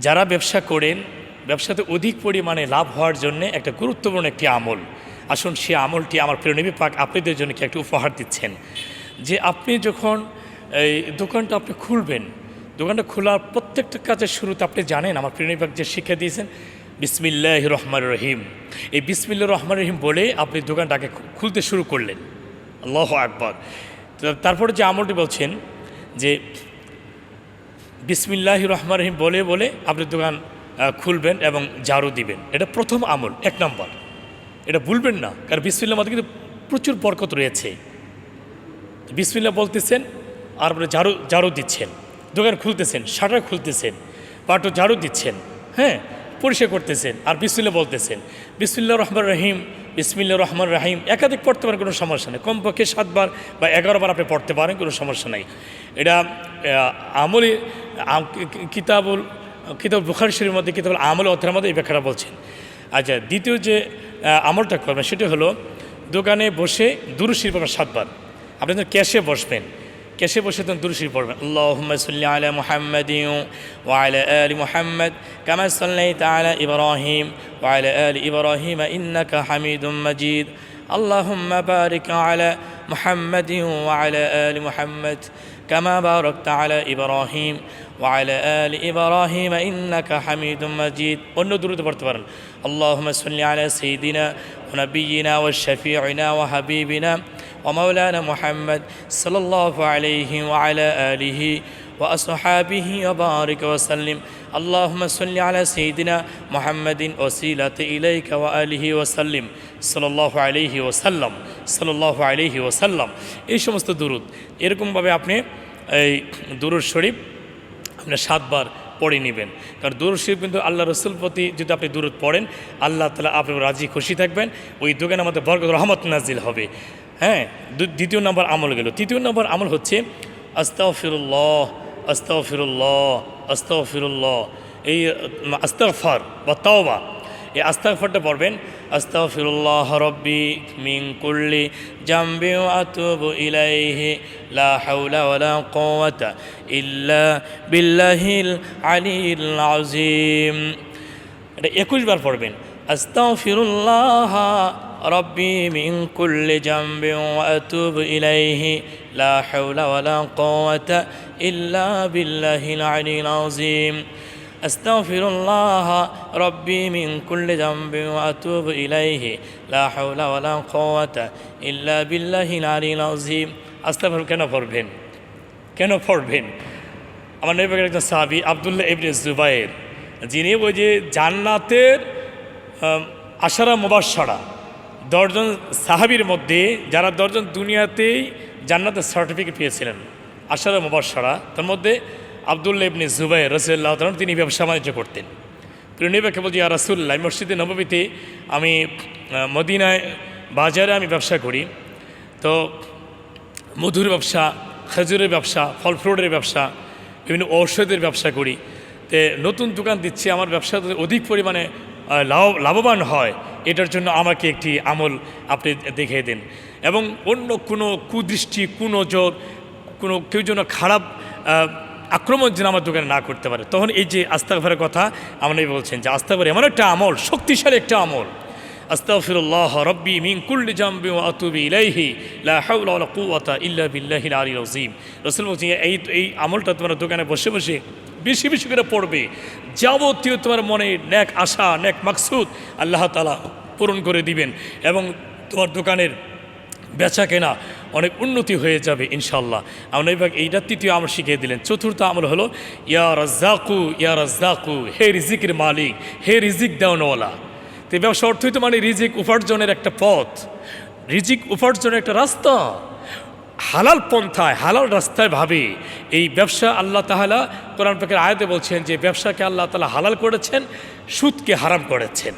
যারা ব্যবসা করেন, ব্যবসাতে অধিক পরিমাণে লাভ হওয়ার জন্য একটা গুরুত্বপূর্ণ একটি আমল। আসুন সে আমলটি আমার প্রিয় পাক আপনাদের জন্য কি একটি উপহার দিচ্ছেন। যে আপনি যখন এই দোকানটা আপনি খুলবেন, দোকানটা খোলার প্রত্যেকটা কাজের শুরুতে আপনি জানেন, আমার নবী পাক যে শিক্ষা দিয়েছেন বিসমিল্লাহ রহমান রহিম। এই বিসমিল্লা রহমান রহিম বলে আপনি দোকানটাকে খুলতে শুরু করলেন। আল্লাহ আকবর। তারপরে যে আমলটি বলছেন যে বিসমিল্লাহ রহমান রহিম বলে বলে আপনি দোকান খুলবেন এবং ঝাড়ু দিবেন। এটা প্রথম আমল, এক নম্বর। এটা ভুলবেন না, কারণ বিসমিল্লার মধ্যে কিন্তু প্রচুর বরকত রয়েছে। বিসমিল্লা বলতেছেন, আর আপনি ঝাড়ু ঝাড়ু দিচ্ছেন। দোকান খুলতেছেন, শাটার খুলতেছেন পাটো ঝাড়ু দিচ্ছেন হ্যাঁ? পরিষ্কার করতেছেন। আর বিসমিল্লা বলতেছেন। বিসমিল্লা রহমান রহিম বিসমিল্লা রহমান রাহিম। একাধিক পড়তে পারেন, কোনো সমস্যা নেই। কমপক্ষে সাতবার বা এগারোবার আপনি পড়তে পারেন, কোনো সমস্যা নেই। এটা আমলি কিতাবুল কিতাব বুখারি শরীর মধ্যে, কিতাবুল আমল অধ্যায়ের মধ্যে এই ব্যাখ্যাটা বলছেন। আচ্ছা দ্বিতীয় যে আমলটা করবেন, সেটা হলো, দোকানে বসে পাবেন সাতবার। আপনি যখন ক্যাশে বসবেন ক্যাশে বসে তখন দুরুশির পড়বেন আল্লাহুম্মা সাল্লি আলা মুহাম্মাদিন ওয়া আলা আলি মুহাম্মাদ কামা সাল্লাইতা আলা ইব্রাহিম ওয়া আলা আলি ইব্রাহিম ইন্নাকা হামিদুম মাজিদ اللهم بارك على محمد وعلى آل محمد كما باركت على إبراهيم وعلى آل إبراهيم إنك حميد مجيد অন্য দূরতে পড়তে পারেন اللهم صل على سيدنا ونبينا وشفيعنا وحبيبنا ومولانا محمد صلى الله عليه وعلى آله وأصحابه وبارك وسلم اللهم صل على سيدنا محمد وسيلة إليك وآله وسلم صلى الله عليه وسلم صلى الله عليه وسلم এই সমস্ত দুরুদ এরকমভাবে আপনি এই দুরুদ শরীফ আপনি সাতবার পড়ে নেবেন কারণ দুরুদ শরীফ কিন্তু আল্লাহ রসুল প্রতি যদি আপনি দুরুদ পড়েন আল্লাহ তালা আপনি রাজি খুশি থাকবেন ওই দোকানে আমাদের বরকত রহমত নাজিল হবে হ্যাঁ দ্বিতীয় নম্বর আমল গেল। তৃতীয় নম্বর আমল হচ্ছে আস্তাফিরুল্লাহ আস্তাফিরুল্লাহ আস্তাফিরুল্লাহ এই আস্তাফার বা তাওবা, এই আস্তাগফারটা পড়বেন, আস্তাগফিরুল্লাহ রব্বি মিন কুল্লি জামবি ওয়া আতুবু ইলাইহি, লা হাওলা ওয়ালা কুওয়াতা ইল্লা বিল্লাহিল আলিয়্যিল আযীম। এটা একুশ বার পড়বেন। أستغفر الله ربي من كل جنب وأتوب إليه لا حول ولا قوة إلا بالله العلي العظيم أستغفر الله ربي من كل ذنب وأتوب إليه لا حول ولا قوة إلا بالله العلي العظيم أستغفر كنا فربين كنا فربين আমার নবী একজন সাহাবী আব্দুল্লাহ ইবনে জুবায়ের যিনি ওই যে জান্নাতের আশারা মুবাসারা দশজন সাহাবির মধ্যে যারা দশজন দুনিয়াতেই জান্নাতের সার্টিফিকেট পেয়েছিলেন, আশারা মুবাসারা তার মধ্যে আবদুল্লাহ ইবনে জুবাইর রসুল্লাহ তালন তিনি ব্যবসা বাণিজ্য করতেন। প্রিয়নিবাকে বলছি আর রাসুল্লাহ মসজিদে নবমীতে আমি মদিনায় বাজারে আমি ব্যবসা করি। তো মধুর ব্যবসা, খেজুরের ব্যবসা ফল ফ্রুটের ব্যবসা, বিভিন্ন ঔষধের ব্যবসা করি। তে নতুন দোকান দিচ্ছে, আমার ব্যবসা অধিক পরিমাণে লাভবান হয়, এটার জন্য আমাকে একটি আমল আপনি দেখিয়ে দিন। এবং অন্য কোনো কুদৃষ্টি, কুনজর, কোনো কেউ যেন খারাপ আক্রমণ যেন আমার দোকানে না করতে পারে। তখন এই যে আস্তাগফারের কথা আপনি বলছেন যে আস্তাগফার এমন একটা আমল, শক্তিশালী একটা আমল। আস্তাগফিরুল্লাহ রব্বি মিন কুল্লি জামবি ওয়া আতুবু ইলাইহি, লা হাওলা ওয়ালা কুওয়াতা ইল্লা বিল্লাহিল আলিয়্যিল আযীম। রাসূল বলছেন, এই এই আমলটা তোমার দোকানে বসে বসে বেশি বেশি করে পড়বে। যাবতীয় তোমার মনে ন্যাক আশা, ন্যাক মাকসুদ আল্লাহ তালা পূরণ করে দিবেন এবং তোমার দোকানের বেচা কেনা অনেক উন্নতি হয়ে যাবে ইনশাল্লাহ আমরা এবার এইটা তৃতীয় আমল শিখিয়ে দিলেন। চতুর্থ আমল হলো, ইয়া রাজ্জাকু ইয়া রাজ্জাকু, হে রিজিকের মালিক, হে রিজিক দেওয়ানওয়ালা। তো ব্যবসা অর্থই তো মানে রিজিক উপার্জনের একটা পথ। রিজিক উপার্জনের একটা রাস্তা। হালাল পন্থায়, হালাল রাস্তায় ভাবে, এই ব্যবসা আল্লাহ তাহলা কোরআন পাকের আয়তে বলছেন যে, ব্যবসাকে আল্লাহ তালা হালাল করেছেন, সুদকে হারাম করেছেন।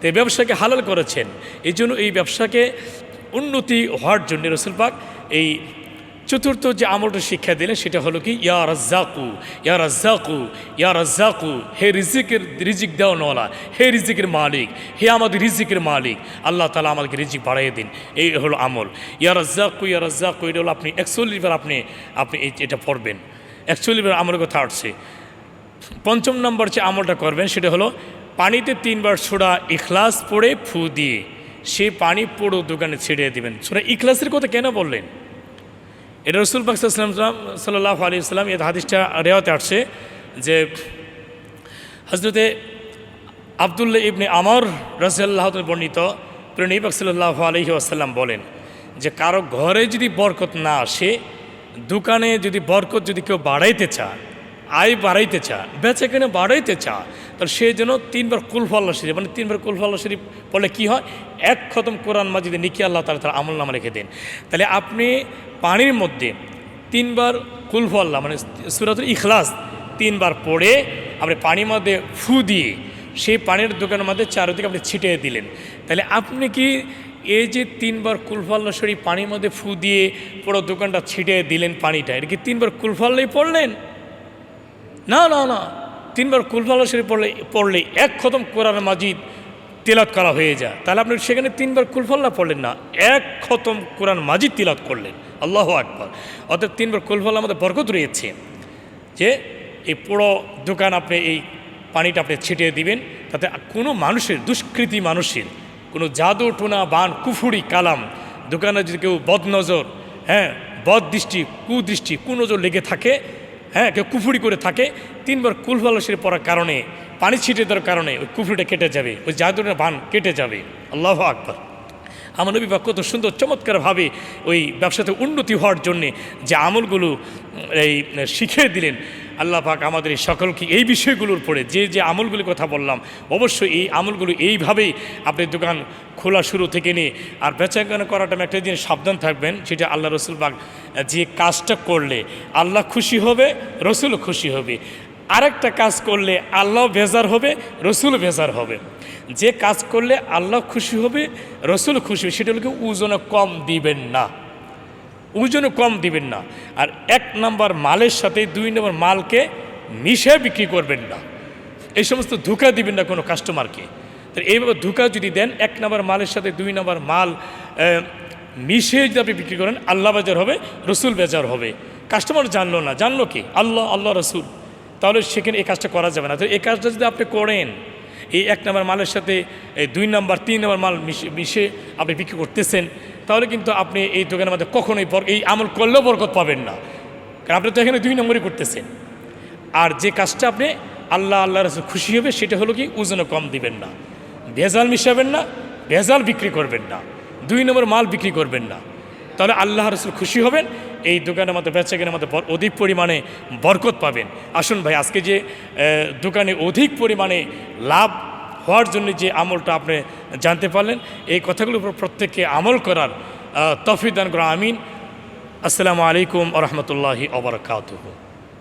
তো ব্যবসাকে হালাল করেছেন, এই জন্য এই ব্যবসাকে উন্নতি হওয়ার জন্য রসুল পাক এই চতুর্থ যে আমলটা শিক্ষা দিলেন সেটা হলো কি, ইয়া রাজ্জাকু ইয়া রাজ্জাকু ইয়া রাজ্জাকু, হে রিজিকের, রিজিক দেওয়ানওয়ালা, হে রিজিকের মালিক, হে আমাদের রিজিকের মালিক, আল্লাহ তালা আমাদেরকে রিজিক বাড়াইয়ে দিন। এই হলো আমল। ইয়া রাজ্জাকু ইয়া রাজ্জাকু, এটা হলো আপনি একচল্লিশ বার আপনি আপনি এটা পড়বেন। একচল্লিশ বার আমলের কথা আসছে। পঞ্চম নম্বর যে আমলটা করবেন সেটা হলো, পানিতে তিনবার ছোড়া ইখলাস পড়ে ফু দিয়ে, সে পানি পুরো দোকানে ছিটিয়ে দিবেন। ছোড়া ইখলাসের কথা কেন বললেন? এটা রসুল পাকসাল্লাম সাল্লাহ আলী ইসলাম এই হাদিসটা রেওয়াতে আসছে যে হজরতে আবদুল্লাহ ইবনে আমর রাজিয়াল্লাহ বর্ণিত প্রেণী সাল্লাহ আলহি আসাল্লাম বলেন যে কারও ঘরে যদি বরকত না আসে, দোকানে যদি বরকত যদি কেউ বাড়াইতে চায়, আয় বাড়াইতে চা বেচা কেনে বাড়াইতে চা তাহলে সে যেন তিনবার কুলফাল্লা শরীফ মানে তিনবার কুলফাল্লা শরীফ বলে কি হয়? এক খতম কোরআন মাজিদে নিকি আল্লাহ তালা তার আমল নামা রেখে দেন। তাহলে আপনি পানির মধ্যে তিনবার কুলফাল্লা মানে সুরাতুল ইখলাস তিনবার পড়ে আপনি পানির মধ্যে ফু দিয়ে সেই পানির দোকানের মধ্যে চারিদিকে আপনি ছিটিয়ে দিলেন। তাহলে আপনি কি এই যে তিনবার কুলফাল্লা শরীফ পানির মধ্যে ফু দিয়ে পুরো দোকানটা ছিটিয়ে দিলেন পানিটা, এটা কি তিনবার কুলফাল্লাই পড়লেন? না না না, তিনবার কুলফাল্লা শরীফ পড়লে পড়লে এক খতম কোরআন মাজিদ তিলাত করা হয়ে যায়। তাহলে আপনি সেখানে তিনবার কুলফাল্লা পড়লেন না, এক খতম কোরআন মাজিদ তিলাত করলেন। আল্লাহ আকবর। অর্থাৎ তিনবার কুলফাল্লা আমাদের বরকত রয়েছে যে এই পুরো দোকান আপনি, এই পানিটা আপনি ছিটিয়ে দিবেন, তাতে কোনো মানুষের, দুষ্কৃতি মানুষের, কোনো জাদু, টোনা, বান, কুফুরি, কালাম, দোকানে যদি কেউ বদনজর হ্যাঁ বদ দৃষ্টি কুদৃষ্টি, কুনজর লেগে থাকে হ্যাঁ কেউ কুফুরি করে থাকে, তিনবার কুলফাল শরীফ পড়ার কারণে, পানি ছিটিয়ে দেওয়ার কারণে ওই কুফুরিটা কেটে যাবে, ওই জাদুর বান কেটে যাবে। আল্লাহ আকবর। আমার নবী কত সুন্দর চমৎকারভাবে ওই ব্যবসাতে উন্নতি হওয়ার জন্যে যে আমলগুলো এই শিখিয়ে দিলেন। আল্লাহ পাক আমাদের এই সকলকে এই বিষয়গুলোর পরে যে যে আমলগুলির কথা বললাম, অবশ্যই এই আমলগুলো এইভাবেই আপনি দোকান খোলা শুরু থেকে নিয়ে আর বেচাকেনা করাটা একটা জিনিস সাবধান থাকবেন, সেটা আল্লাহ রসুল বাগ যে কাজটা করলে আল্লাহ খুশি হবে রসুলও খুশি হবে। আরেকটা কাজ করলে আল্লাহ বেজার হবে, রসুল বেজার হবে। যে কাজ করলে আল্লাহ খুশি হবে, রসুল খুশি হবে, সেটা হলো কি ওজনে কম দিবেন না। ওজনে কম দিবেন না। আর এক নম্বর মালের সাথে দুই নম্বর মালকে মিশে বিক্রি করবেন না। এই সমস্ত ধোকা দিবেন না কোনো কাস্টমারকে। তো এইভাবে ধোকা যদি দেন, এক নম্বর মালের সাথে দুই নম্বর মাল মিশিয়ে যদি আপনি বিক্রি করেন, আল্লাহ বাজার হবে, রসুল বেজার হবে। কাস্টমার জানলো না, জানলো কি? আল্লাহ আল্লাহ, রসুল। তাহলে সেখানে এই কাজটা করা যাবে না। তো এই কাজটা যদি আপনি করেন এই এক নম্বর মালের সাথে, এই দুই নম্বর, তিন নম্বর মাল মিশে আপনি বিক্রি করতেছেন, তাহলে কিন্তু আপনি এই দোকানের মধ্যে কখনোই এই আমল করলেও বরকত পাবেন না। কারণ আপনি তো এখানে দুই নম্বরই করতেছেন। আর যে কাজটা আপনি আল্লাহ আল্লাহ রসুল খুশি হবে, সেটা হলো কি ওজনে কম দিবেন না। ভেজাল মিশাবেন না, ভেজাল বিক্রি করবেন না। দুই নম্বর মাল বিক্রি করবেন না। তাহলে আল্লাহ রসুল খুশি হবেন এই দোকানের মধ্যে বেচাকেনের মধ্যে অধিক পরিমাণে বরকত পাবেন। আসুন ভাই, আজকে যে দোকানে অধিক পরিমাণে লাভ হওয়ার জন্য যে আমলটা আপনি জানতে পারলেন, এই কথাগুলোর উপর প্রত্যেককে আমল করার তফিদান করা আমিন। আসসালামু আলাইকুম রহমতুল্লাহি আবরকাতহ